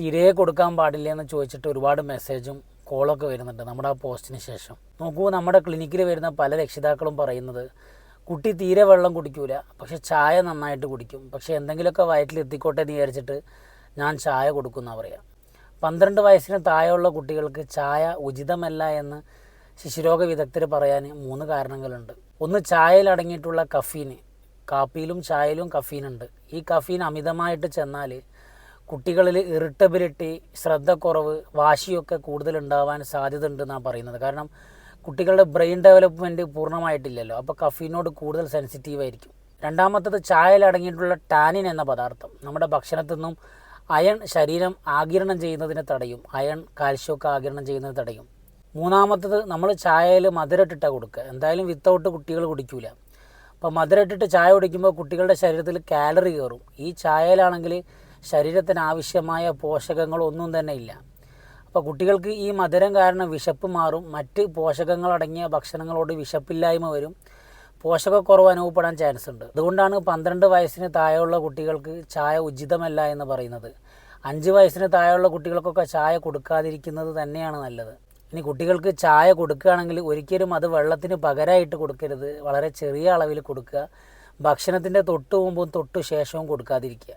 തീരെ കൊടുക്കാൻ പാടില്ല എന്ന് ചോദിച്ചിട്ട് ഒരുപാട് മെസ്സേജും കോളൊക്കെ വരുന്നുണ്ട് നമ്മുടെ ആ പോസ്റ്റിന് ശേഷം. നോക്കൂ നമ്മുടെ ക്ലിനിക്കിൽ വരുന്ന പല രക്ഷിതാക്കളും പറയുന്നത് കുട്ടി തീരെ വെള്ളം കുടിക്കൂല പക്ഷെ ചായ നന്നായിട്ട് കുടിക്കും. പക്ഷെ എന്തെങ്കിലുമൊക്കെ വയറ്റിൽ എത്തിക്കോട്ടെ എന്ന് വിചാരിച്ചിട്ട് ഞാൻ ചായ കൊടുക്കുന്ന പറയാം. പന്ത്രണ്ട് വയസ്സിന് താഴെയുള്ള കുട്ടികൾക്ക് ചായ ഉചിതമല്ല എന്ന് ശിശുരോഗ വിദഗ്ധർ പറയാൻ മൂന്ന് കാരണങ്ങളുണ്ട്. ഒന്ന് ചായയിൽ അടങ്ങിയിട്ടുള്ള കഫീന് കാപ്പിയിലും ചായയിലും കഫീനുണ്ട് ഈ കഫീൻ അമിതമായിട്ട് ചെന്നാൽ കുട്ടികളിൽ ഇറിറ്റബിലിറ്റി ശ്രദ്ധക്കുറവ് വാശിയൊക്കെ കൂടുതലുണ്ടാവാൻ സാധ്യത ഉണ്ടെന്നാണ് പറയുന്നത്. കാരണം കുട്ടികളുടെ ബ്രെയിൻ ഡെവലപ്മെന്റ് പൂർണമായിട്ടില്ലല്ലോ. അപ്പോൾ കഫീനോട് കൂടുതൽ സെൻസിറ്റീവ് ആയിരിക്കും. രണ്ടാമത്തത് ചായയിൽ അടങ്ങിയിട്ടുള്ള ടാനിൻ എന്ന പദാർത്ഥം. നമ്മുടെ ഭക്ഷണത്തിൽ നിന്നും അയൺ ശരീരം ആകിരണം ചെയ്യുന്നതിനെ തടയും. അയൺ കാൽഷ്യമൊക്കെ ആകിരണം ചെയ്യുന്നത് തടയും. മൂന്നാമത്തത് നമ്മൾ ചായയിൽ മധുരട്ടിട്ടാണ് കൊടുക്കുക. എന്തായാലും വിത്തൗട്ട് കുട്ടികൾ കുടിക്കൂല. അപ്പോൾ മധുരട്ടിട്ട് ചായ കുടിക്കുമ്പോൾ കുട്ടികളുടെ ശരീരത്തിൽ കാലറി കയറും. ഈ ചായയിലാണെങ്കിൽ ശരീരത്തിന് ആവശ്യമായ പോഷകങ്ങളൊന്നും തന്നെ ഇല്ല. അപ്പോൾ കുട്ടികൾക്ക് ഈ മധുരം കാരണം വിശപ്പ് മാറും. മറ്റ് പോഷകങ്ങളടങ്ങിയ ഭക്ഷണങ്ങളോട് വിശപ്പില്ലായ്മ വരും. പോഷകക്കുറവ് അനുഭവപ്പെടാൻ ചാൻസ് ഉണ്ട്. അതുകൊണ്ടാണ് പന്ത്രണ്ട് വയസ്സിന് താഴെയുള്ള കുട്ടികൾക്ക് ചായ ഉചിതമല്ല എന്ന് പറയുന്നത്. അഞ്ച് വയസ്സിന് താഴെയുള്ള കുട്ടികൾക്കൊക്കെ ചായ കൊടുക്കാതിരിക്കുന്നത് തന്നെയാണ് നല്ലത്. ഇനി കുട്ടികൾക്ക് ചായ കൊടുക്കുകയാണെങ്കിൽ ഒരിക്കലും അത് വെള്ളത്തിന് പകരമായിട്ട് കൊടുക്കരുത്. വളരെ ചെറിയ അളവിൽ കൊടുക്കുക. ഭക്ഷണത്തിന്റെ തൊട്ട് മുമ്പും തൊട്ടു ശേഷവും കൊടുക്കാതിരിക്കുക.